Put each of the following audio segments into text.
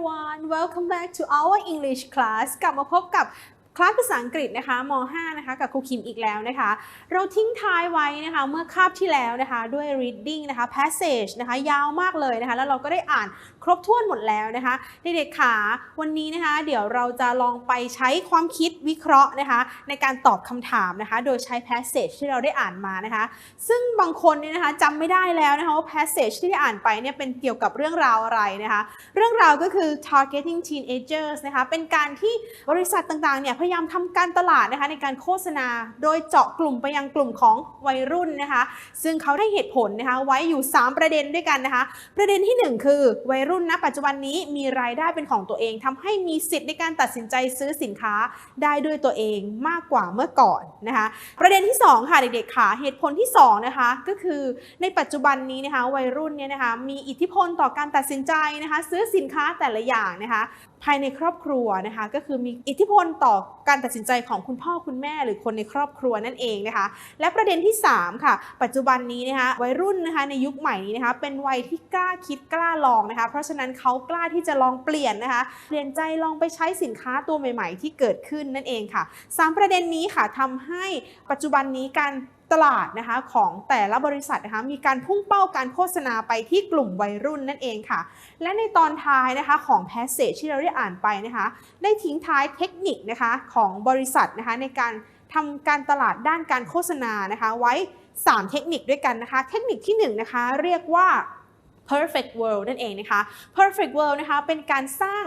everyone welcome back to our English class กลับมาพบกับ คลาสภาษาอังกฤษนะคะม .5 นะคะกับครูคิมอีกแล้วนะคะ เราทิ้งท้ายไว้นะคะเมื่อคาบที่แล้วนะคะด้วย reading นะคะ passage นะคะยาวมากเลยนะคะ แล้วเราก็ได้อ่านครบถ้วนหมดแล้วนะคะเด็กๆขาวันนี้นะคะ เดี๋ยวเราจะลองไปใช้ความคิดวิเคราะห์นะคะ ในการตอบคำถามนะคะ โดยใช้ passage ที่เราได้อ่านมานะคะ ซึ่งบางคนเนี่ยนะคะจำไม่ได้แล้วนะคะว่า passage ที่ได้อ่านไปเนี่ยเป็นเกี่ยวกับเรื่องราวอะไรนะคะ เรื่องราวก็คือ targeting teenagers นะคะเป็นการที่บริษัทต่างๆเนี่ยพยายามทำการตลาดนะคะในการโฆษณา โดยเจาะกลุ่มไปยังกลุ่มของวัยรุ่นนะคะ ซึ่งเขาได้เหตุผลนะคะไว้อยู่ 3 ประเด็นด้วยกันนะคะ ประเด็นที่ 1 คือวัยรุ่นณปัจจุบันนี้มีรายได้เป็นของตัวเองทำให้มีสิทธิ์ในการตัดสินใจซื้อสินค้าได้ด้วยตัวเองมากกว่าเมื่อก่อนนะคะ ประเด็นที่ 2 ค่ะเด็กๆค่ะเหตุผลที่2นะคะก็คือในปัจจุบันนี้นะคะวัยรุ่นเนี่ยนะคะมีอิทธิพลต่อการตัดสินใจนะคะ ซื้อสินค้าแต่ละอย่างนะคะ ภายในครอบครัวนะคะก็คือมีอิทธิพลต่อการตัดสินใจของคุณพ่อคุณแม่หรือคนในครอบครัวนั่นเองนะคะ และประเด็นที่ 3 ค่ะ ปัจจุบันนี้นะคะวัยรุ่นนะคะในยุคใหม่นี้นะคะเป็นวัยที่กล้าคิดกล้าลองนะคะ เพราะฉะนั้นเขากล้าที่จะลองเปลี่ยนนะคะเปลี่ยนใจลองไปใช้สินค้าตัวใหม่ ๆ ที่เกิดขึ้นนั่นเองค่ะสามประเด็นนี้ค่ะทำให้ปัจจุบันนี้การ ตลาดนะคะของแต่ละบริษัทนะคะมีการพุ่งเป้าการโฆษณาไปที่กลุ่มวัยรุ่นนั่นเองค่ะ และในตอนท้ายนะคะของ passage ที่เราได้อ่านไปนะคะได้ทิ้งท้ายเทคนิคนะคะของบริษัทนะคะในการทำการตลาดด้านการโฆษณานะคะไว้ 3 เทคนิคด้วยกันนะคะ เทคนิคที่1นะคะเรียกว่า perfect world นั่นเองนะคะ perfect world นะคะเป็นการสร้าง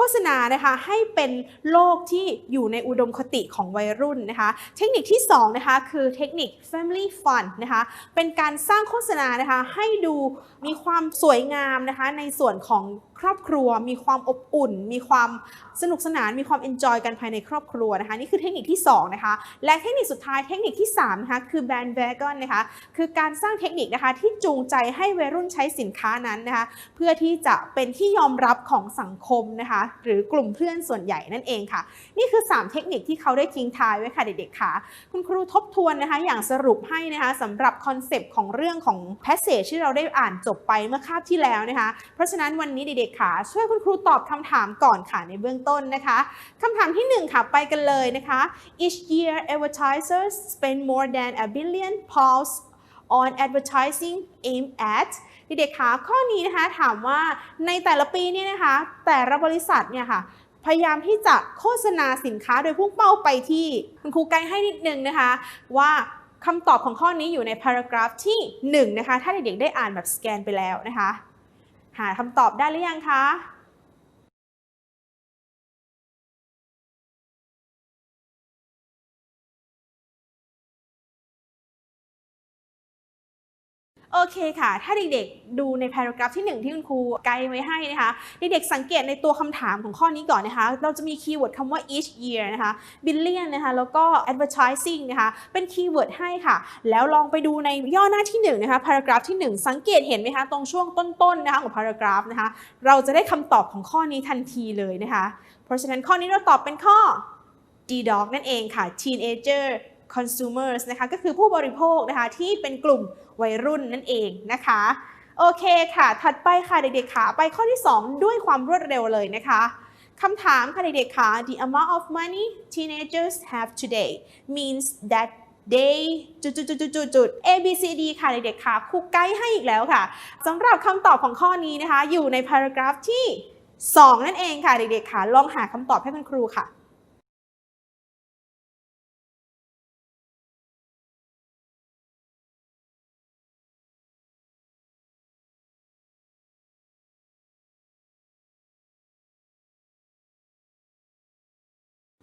โฆษณานะคะให้เป็นโลกที่อยู่ในอุดมคติของวัยรุ่นนะคะ เทคนิคที่2นะคะคือเทคนิค family fun นะคะเป็นการสร้างโฆษณานะคะให้ดูมีความสวยงามนะคะในส่วนของ ครอบครัว มีความอบอุ่น มีความสนุกสนาน มีความ enjoy กันภายในครอบครัวนะคะนี่คือเทคนิคที่2นะคะและเทคนิคสุดท้ายเทคนิคที่3นะคะคือ bandwagon นนะคะคือการสร้างเทคนิคนะคะที่จูงใจให้วัยรุ่นใช้สินค้านั้นนะคะเพื่อที่จะเป็นที่ยอมรับของสังคมนะคะหรือกลุ่มเพื่อนส่วนใหญ่นั่นเองค่ะ นี่คือ 3 เทคนิคที่เขาได้ทิ้งท้ายไว้ค่ะเด็กๆค่ะ คุณครูทบทวนนะคะอย่างสรุปให้นะคะสำหรับคอนเซปต์ของเรื่องของ passage ที่เราได้อ่านจบไปเมื่อคาบที่แล้วนะคะเพราะฉะนั้นวันนี้เด็กๆค่ะ ช่วยคุณครูตอบคำถามก่อนค่ะในเบื้องต้นนะคะคำถามที่ 1 ค่ะ ไปกันเลยนะคะ each year advertisers spend more than a billion pounds on advertising aimed at เด็กๆคะข้อนี้นะคะถามว่าในแต่ละปีเนี่ยนะคะ แต่ละบริษัทเนี่ยค่ะพยายามที่จะโฆษณาสินค้าโดยพุ่งเป้าไปที่คุณครูไกด์ให้นิดนึงนะคะ ว่าคำตอบของข้อนี้อยู่ใน paragraph ที่ 1 นะคะ ถ้าเด็กๆได้อ่านแบบสแกนไปแล้วนะคะ หาคำตอบได้หรือยังคะ โอเคค่ะ ถ้าเด็กๆ ดูใน paragraph ที่ 1 ที่คุณครูไกด์ไว้ให้นะคะ เด็กๆ สังเกตในตัวคำถามของข้อนี้ก่อนนะคะ เราจะมีคีย์เวิร์ดคำว่า each year นะคะ billion นะคะ แล้วก็ advertising นะคะ เป็นคีย์เวิร์ดให้ค่ะ แล้วลองไปดูในย่อหน้าที่1นะคะ paragraph ที่ 1 สังเกตเห็นไหมคะ ตรงช่วงต้นๆ นะคะของ paragraph นะคะ เราจะได้คำตอบของข้อนี้ทันทีเลยนะคะ เพราะฉะนั้นข้อนี้เราตอบเป็นข้อ D dog นั่นเองค่ะ teenager consumers นะคะก็คือผู้บริโภคนะคะที่เป็นกลุ่มวัยรุ่นนั่นเองนะคะโอเคค่ะ ถัดไปค่ะเด็กๆค่ะไปข้อที่ 2 ด้วยความรวดเร็วเลยนะคะคำถามค่ะเด็กๆค่ะ the amount of money teenagers have today means that they จุดจุดจุดจุดจุดจุด A B C D ค่ะเด็กๆค่ะครูไกด์ให้อีกแล้วค่ะสำหรับคำตอบของข้อนี้นะคะ อยู่ใน paragraph ที่ 2 นั่นเองค่ะเด็กๆค่ะ ลองหาคำตอบให้คุณครูค่ะ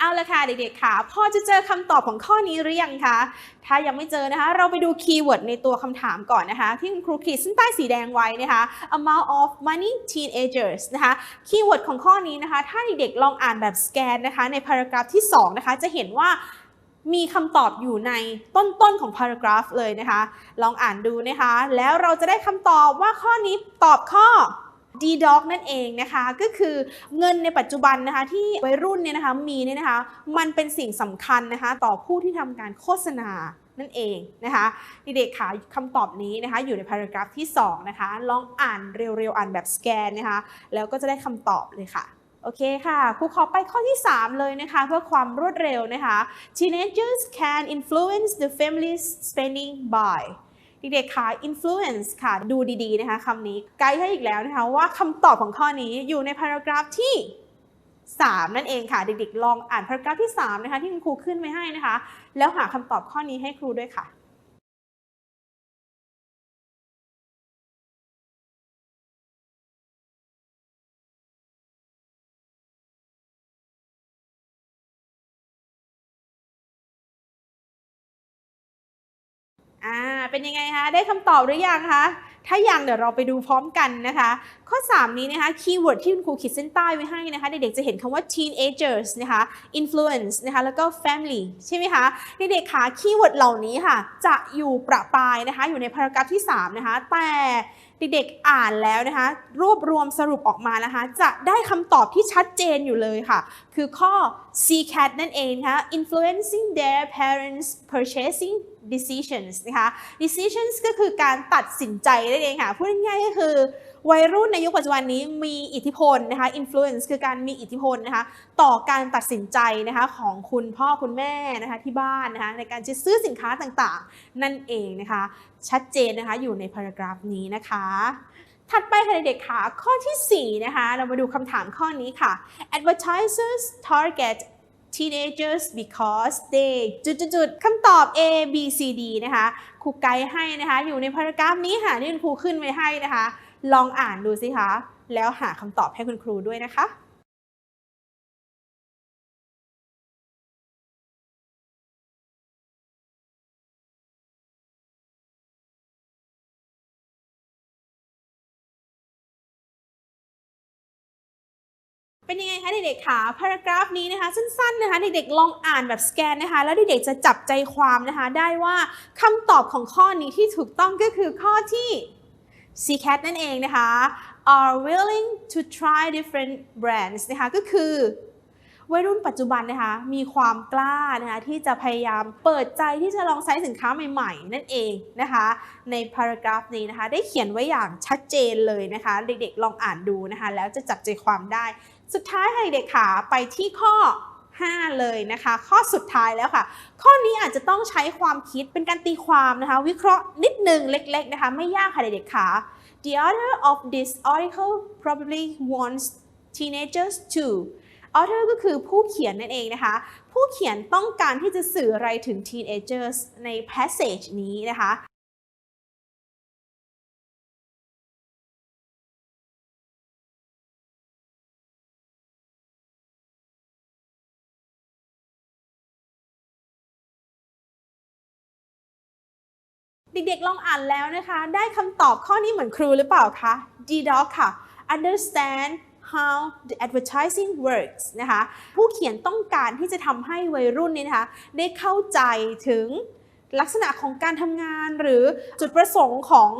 เอาละค่ะเด็กๆค่ะพอจะเจอคำตอบของข้อนี้หรือยังคะ ถ้ายังไม่เจอนะคะ เราไปดูคีย์เวิร์ดในตัวคำถามก่อนนะคะ ที่คุณครูขีดเส้นใต้สีแดงไว้นะคะ amount of money teenagers นะคะคีย์เวิร์ดของข้อนี้นะคะ ถ้าเด็กๆลองอ่านแบบสแกนนะคะ ใน paragraph ที่ 2 นะคะ จะเห็นว่ามีคำตอบอยู่ในต้นๆของ paragraph เลยนะคะ ลองอ่านดูนะคะ แล้วเราจะได้คำตอบว่าข้อนี้ตอบข้อ D dog นั่นเองนะคะ ก็คือเงินในปัจจุบันนะคะที่วัยรุ่นเนี่ยนะคะมีเนี่ยนะคะ มันเป็นสิ่งสำคัญนะคะ ต่อผู้ที่ทำการโฆษณานั่นเองนะคะเด็กๆค่ะคำตอบนี้นะคะ อยู่ในพารากราฟที่ 2 นะคะ ลองอ่านเร็วๆ อ่านแบบสแกนนะคะ แล้วก็จะได้คำตอบเลยค่ะ โอเคค่ะครูขอไปข้อที่ 3 เลยนะคะ เพื่อความรวดเร็วนะคะ teenagers can influence the family's spending by เด็กๆค่ะ influence ค่ะ ดูดีๆนะคะคำนี้ไกด์ให้อีกแล้วนะคะว่าคำตอบของข้อนี้อยู่ในพารากราฟที่ 3 นั่นเองค่ะ เด็กๆ ลองอ่านพารากราฟที่ 3 นะคะ ที่คุณครูขึ้นไว้ให้นะคะ แล้วหาคำตอบข้อนี้ให้ครูด้วยค่ะ เป็นยังไงคะ ได้คำตอบหรือยังคะ ถ้ายังเดี๋ยวเราไปดูพร้อมกันนะคะ ข้อ 3 นี้นะคะคีย์เวิร์ดที่คุณครูขีดเส้นใต้ไว้ให้นะคะเด็กๆจะเห็นคำว่า teenagers นะคะ influence นะคะแล้วก็ family ใช่ไหมคะเด็กๆค่ะคีย์เวิร์ดเหล่านี้ค่ะจะอยู่ประปรายนะคะอยู่ในพารากราฟที่ 3 นะคะ แต่เด็กๆอ่านแล้วนะคะ รวบรวมสรุปออกมานะคะ จะได้คำตอบที่ชัดเจนอยู่เลยค่ะ คือข้อ C cat นั่นเองนะคะ influencing their parents purchasing decisions นะคะ decisions ก็คือการตัดสินใจนั่นเองค่ะพูดง่ายๆก็คือวัยรุ่นในยุคปัจจุบันนี้มีอิทธิพลนะคะ influence คือการมีอิทธิพลนะคะต่อการตัดสินใจนะคะของคุณพ่อคุณแม่นะคะที่บ้านนะคะในการจะซื้อสินค้าต่างๆ นั่นเองนะคะชัดเจนนะคะอยู่ในพารากราฟนี้นะคะ ถัดไปค่ะเด็กๆค่ะข้อทีสี่4นะคะเรามาดูคำถามข้อนี้ค่ะ advertisers target teenagers because they จุดๆคำตอบ A B C D นะคะครูไกด์ให้นะคะอยู่ในพารากราฟนี้ค่ะที่คุณครูขึ้นไว้ให้นะคะ ลองอ่านดูสิคะ แล้วหาคำตอบให้คุณครูด้วยนะคะเป็นยังไงคะเด็กๆคะพารากราฟนี้นะคะสั้นๆนะคะเด็กๆลองอ่านแบบสแกนนะคะแล้วเด็กๆจะจับใจความนะคะได้ว่าคำตอบของข้อนี้ที่ถูกต้องก็คือข้อที่ C cat นั่นเองนะคะ are willing to try different brands นะคะก็คือวัยรุ่นปัจจุบันนะคะมีความกล้านะคะที่จะพยายามเปิดใจที่จะลองใช้สินค้าใหม่ๆ นั่นเองนะคะในพารากราฟนี้นะคะได้เขียนไว้อย่างชัดเจนเลยนะคะเด็กๆลองอ่านดูนะคะแล้วจะจับใจความได้ สุดท้ายค่ะเด็กๆค่ะไปที่ข้อ 5 เลยนะคะ ข้อสุดท้ายแล้วค่ะ ข้อนี้อาจจะต้องใช้ความคิดเป็นการตีความนะคะ วิเคราะห์นิดนึงเล็กๆนะคะไม่ยากค่ะเด็กๆค่ะ The author of this article probably wants teenagers to author ก็คือผู้เขียนนั่นเองนะคะ ผู้เขียนต้องการที่จะสื่ออะไรถึง teenagers ใน passage นี้นะคะ เด็กๆลองอ่านแล้วนะคะ ได้คำตอบข้อนี้เหมือนครูหรือเปล่าคะ D d o c ค่ะ understand how the advertising works นะคะ ผู้เขียนต้องการที่จะทำให้วัยรุ่นนี่นะคะ ได้เข้าใจถึงลักษณะของการทำงานหรือจุดประสงค์ของ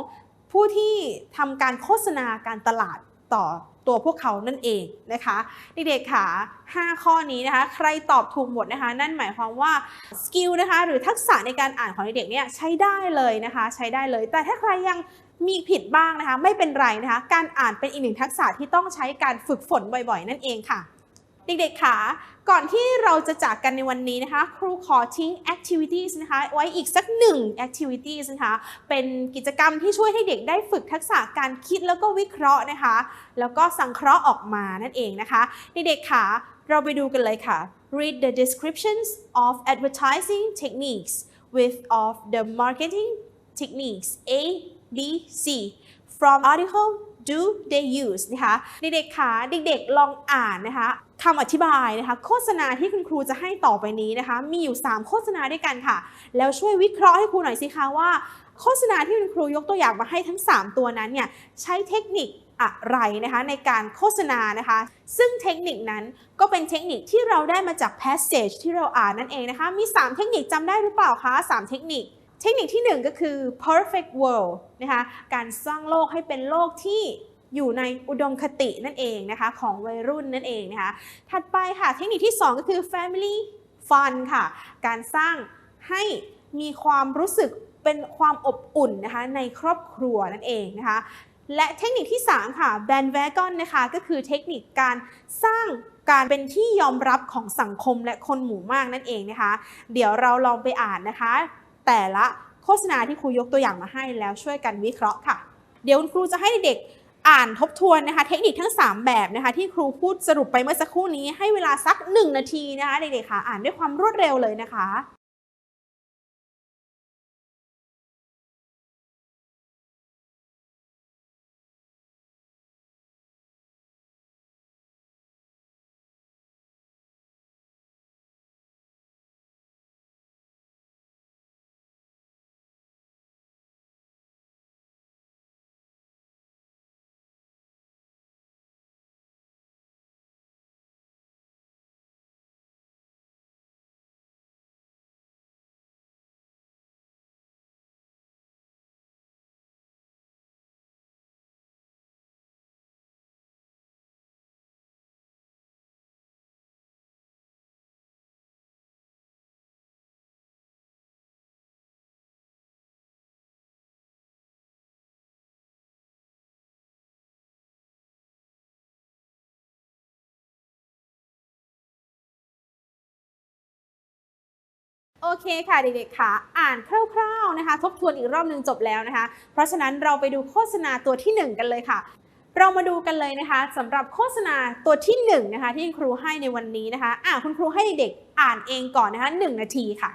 ผู้ที่ทำการโฆษณาการตลาด ต่อตัวพวกเขานั่นเองนะคะเด็กๆค่ะ 5 ข้อนี้นะคะ ใครตอบถูกหมดนะคะ นั่นหมายความว่าสกิลนะคะ หรือทักษะในการอ่านของเด็กๆเนี่ยใช้ได้เลยนะคะ ใช้ได้เลย แต่ถ้าใครยังมีผิดบ้างนะคะ ไม่เป็นไรนะคะ การอ่านเป็นอีกหนึ่งทักษะที่ต้องใช้การฝึกฝนบ่อยๆ นั่นเองค่ะ เด็กๆค่ะก่อนที่เราจะจากกันในวันนี้นะคะ ครูขอทิ้ง activities นะคะไว้อีกสักหนึ่ง activities นะคะเป็นกิจกรรมที่ช่วยให้เด็กได้ฝึกทักษะการคิดแล้วก็วิเคราะห์นะคะ แล้วก็สังเคราะห์ออกมานั่นเองนะคะเด็กๆค่ะ เราไปดูกันเลยค่ะ read the descriptions of advertising techniques with of the marketing techniques A B C from article do they use นะคะเด็กๆค่ะเด็กๆลองอ่านนะคะ คำอธิบายนะคะ โฆษณาที่คุณครูจะให้ต่อไปนี้นะคะ มีอยู่ 3 โฆษณาด้วยกันค่ะ แล้วช่วยวิเคราะห์ให้ครูหน่อยสิคะว่า โฆษณาที่คุณครูยกตัวอย่างมาให้ทั้ง 3 ตัวนั้นเนี่ยใช้เทคนิคอะไรนะคะในการโฆษณานะคะ ซึ่งเทคนิคนั้นก็เป็นเทคนิคที่เราได้มาจาก passage ที่เราอ่านนั่นเองนะคะ มี 3 เทคนิคจำได้หรือเปล่าคะ 3 เทคนิค เทคนิคที่ 1 ก็คือ perfect world นะคะการสร้างโลกให้เป็นโลกที่ อยู่ในอุดมคตินั่นเองนะคะของวัยรุ่นนั่นเองนะคะถัดไปค่ะเทคนิคที่ 2 ก็คือ family fun ค่ะ การสร้างให้มีความรู้สึกเป็นความอบอุ่นนะคะในครอบครัวนั่นเองนะคะ และเทคนิคที่ 3 ค่ะแบนแวกอนนะคะก็คือเทคนิคการสร้างการเป็นที่ยอมรับของสังคมและคนหมู่มากนั่นเองนะคะ เดี๋ยวเราลองไปอ่านนะคะ แต่ละโฆษณาที่ครูยกตัวอย่างมาให้แล้วช่วยกันวิเคราะห์ค่ะ เดี๋ยวคุณครูจะให้เด็ก อ่านทบทวนนะคะเทคนิคทั้ง 3 แบบนะคะที่ครูพูดสรุปไปเมื่อสักครู่นี้ให้เวลาสัก 1 นาทีนะคะเด็กๆค่ะอ่านด้วยความรวดเร็วเลยนะคะ โอเคค่ะเด็กๆค่ะ อ่านคร่าวๆนะคะ ทบทวนอีกรอบหนึ่งจบแล้วนะคะ เพราะฉะนั้นเราไปดูโฆษณาตัวที่ 1 กันเลยค่ะ เรามาดูกันเลยนะคะสำหรับโฆษณาตัวที่1นะคะที่คุณครูให้ในวันนี้นะคะอ่าคุณครูให้เด็กๆอ่านเองก่อนนะคะ 1 นาทีค่ะ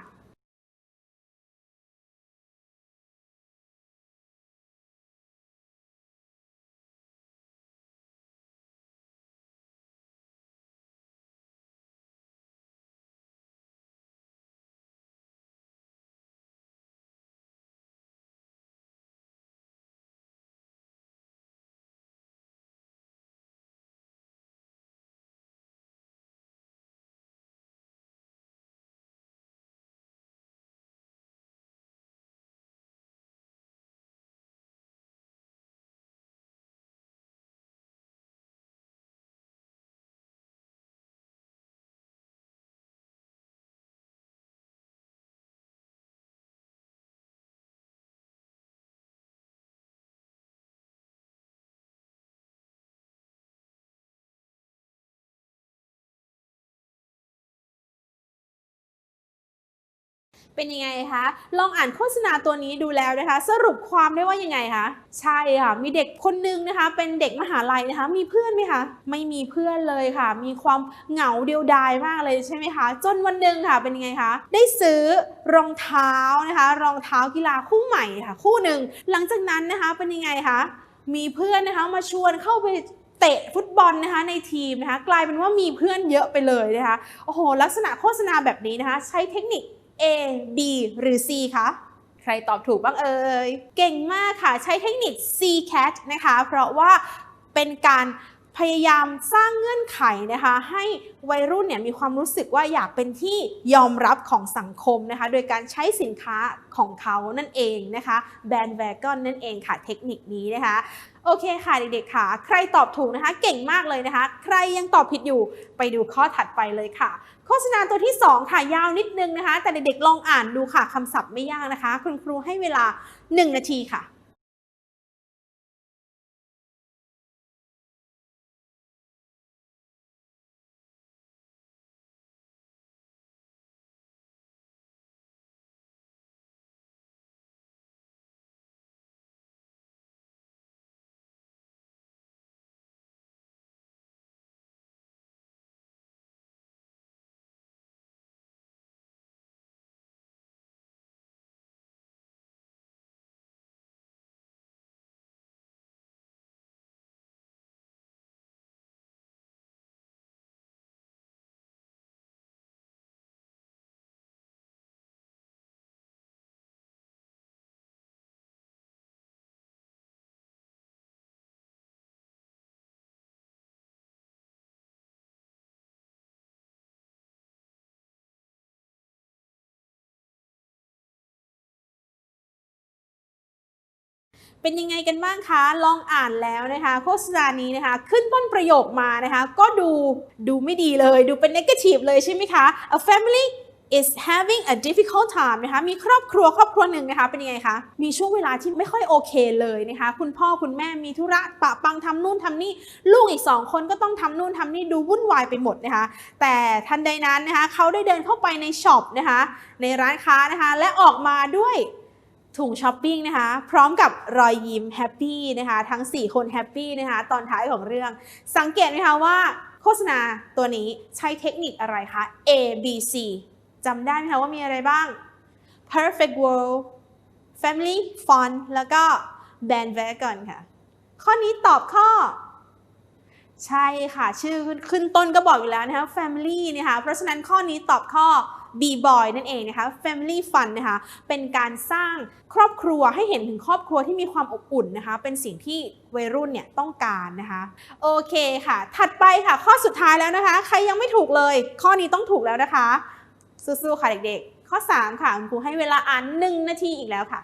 เป็นยังไงคะ ลองอ่านโฆษณาตัวนี้ดูแล้วนะคะ สรุปความได้ว่ายังไงคะ ใช่ค่ะ มีเด็กคนนึงนะคะ เป็นเด็กมหาลัยนะคะ มีเพื่อนไหมคะ ไม่มีเพื่อนเลยค่ะ มีความเหงาเดียวดายมากเลยใช่ไหมคะ จนวันหนึ่งค่ะ เป็นยังไงคะ ได้ซื้อรองเท้านะคะ รองเท้ากีฬาคู่ใหม่ค่ะ คู่หนึ่ง หลังจากนั้นนะคะ เป็นยังไงคะ มีเพื่อนนะคะมาชวนเข้าไปเตะฟุตบอลนะคะในทีมนะคะ กลายเป็นว่ามีเพื่อนเยอะไปเลยนะคะ โอ้โห ลักษณะโฆษณาแบบนี้นะคะ ใช้เทคนิค A B หรือ C คะใครตอบถูกบ้างเอ่ย เก่งมากค่ะ ใช้เทคนิค C cat นะคะ เพราะว่าเป็นการพยายามสร้างเงื่อนไขนะคะ ให้วัยรุ่นเนี่ยมีความรู้สึกว่าอยากเป็นที่ยอมรับของสังคมนะคะ โดยการใช้สินค้าของเขานั่นเองนะคะแบรนด์แวกอนนั่นเองค่ะเทคนิคนี้นะคะ โอเคค่ะเด็กๆค่ะ ใครตอบถูกนะคะ เก่งมากเลยนะคะ ใครยังตอบผิดอยู่ไปดูข้อถัดไปเลยค่ะ โฆษณาตัวที่ 2 ค่ะยาวนิดนึงนะคะ แต่เด็กๆลองอ่านดูค่ะคำศัพท์ไม่ยากนะคะ คุณครูให้เวลา 1 นาทีค่ะ เป็นยังไงกันบ้างคะ ลองอ่านแล้วนะคะ โฆษณานี้นะคะ ขึ้นต้นประโยคมานะคะ ก็ดูดูไม่ดีเลย ดูเป็น negative เลยใช่ไหมคะ a family is having a difficult time นะคะ มีครอบครัวครอบครัวหนึ่งนะคะ เป็นยังไงคะ มีช่วงเวลาที่ไม่ค่อยโอเคเลยนะคะ คุณพ่อคุณแม่มีธุระปะปังทำนู่นทำนี่ ลูกอีกสองคนก็ต้องทำนู่นทำนี่ดูวุ่นวายไปหมดนะคะ แต่ทันใดนั้นนะคะ เขาได้เดินเข้าไปในช็อปนะคะ ในร้านค้านะคะ และออกมาด้วย ถุงช้อปปิ้งนะคะ พร้อมกับรอยยิ้มแฮปปี้นะคะ ทั้ง 4 คนแฮปปี้นะคะ ตอนท้ายของเรื่อง สังเกตไหมคะว่าโฆษณาตัวนี้ใช้เทคนิคอะไรคะ A B C จำได้ไหมคะว่ามีอะไรบ้าง perfect world family fun แล้วก็ bandwagon ค่ะ ข้อนี้ตอบข้อ ใช่ค่ะ ชื่อขึ้นต้นก็บอกอยู่แล้วนะคะ family นะคะเพราะฉะนั้นข้อนี้ตอบข้อ B boy นั่นเองนะคะ family fun นะคะเป็นการสร้างครอบครัวให้เห็นถึงครอบครัวที่มีความอบอุ่นนะคะ เป็นสิ่งที่วัยรุ่นเนี่ยต้องการนะคะโอเคค่ะ ถัดไปค่ะข้อสุดท้ายแล้วนะคะ ใครยังไม่ถูกเลย ข้อนี้ต้องถูกแล้วนะคะสู้ๆค่ะเด็กๆ ข้อ 3 ค่ะคุณครูให้เวลาอ่าน 1 นาทีอีกแล้วค่ะ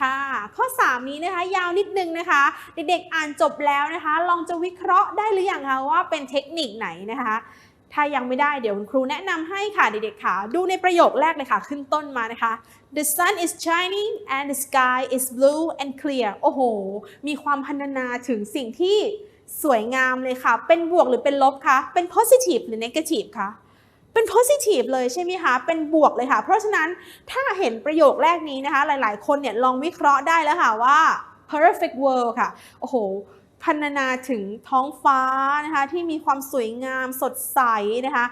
ค่ะ ข้อ 3 นี้นะคะ ยาวนิดนึงนะคะ เด็กๆอ่านจบแล้วนะคะ ลองจะวิเคราะห์ได้หรืออยังคะว่าเป็นเทคนิคไหนนะคะถ้ายังไม่ได้เดี๋ยวคุณครูแนะนำให้ค่ะเด็กๆค่ะ ดูในประโยคแรกเลยค่ะ ขึ้นต้นมานะคะ The sun is shining and the sky is blue and clear โอ้โห มีความพรรณนาถึงสิ่งที่สวยงามเลยค่ะ เป็นบวกหรือเป็นลบคะเป็น positive หรือ negative คะ เป็น positive เลยใช่ไหมคะ เป็นบวกเลยค่ะ เพราะฉะนั้นถ้าเห็นประโยคแรกนี้นะคะ หลายๆ คนเนี่ยลองวิเคราะห์ได้แล้วค่ะว่า perfect world ค่ะ โอ้โหพรรณนาถึงท้องฟ้านะคะ ที่มีความสวยงามสดใสนะคะ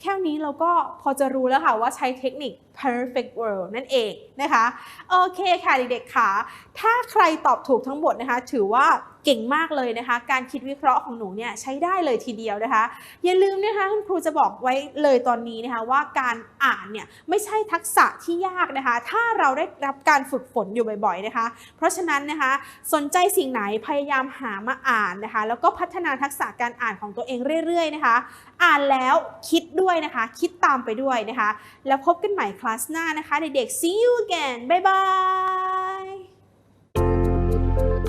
แค่นี้เราก็พอจะรู้แล้วค่ะว่าใช้เทคนิค perfect world นั่นเองนะคะ โอเคค่ะเด็กๆค่ะ ถ้าใครตอบถูกทั้งหมดนะคะ ถือว่า เก่งมากเลยนะคะ การคิดวิเคราะห์ของหนูเนี่ยใช้ได้เลยทีเดียวนะคะ อย่าลืมนะคะคุณครูจะบอกไว้เลยตอนนี้นะคะว่าการอ่านเนี่ยไม่ใช่ทักษะที่ยากนะคะ ถ้าเราได้รับการฝึกฝนอยู่บ่อย ๆนะคะ เพราะฉะนั้นนะคะสนใจสิ่งไหนพยายามหามาอ่านนะคะ แล้วก็พัฒนาทักษะการอ่านของตัวเองเรื่อยๆนะคะ อ่านแล้วคิดด้วยนะคะ คิดตามไปด้วยนะคะ แล้วพบกันใหม่คลาสหน้านะคะเด็กๆ see you again bye bye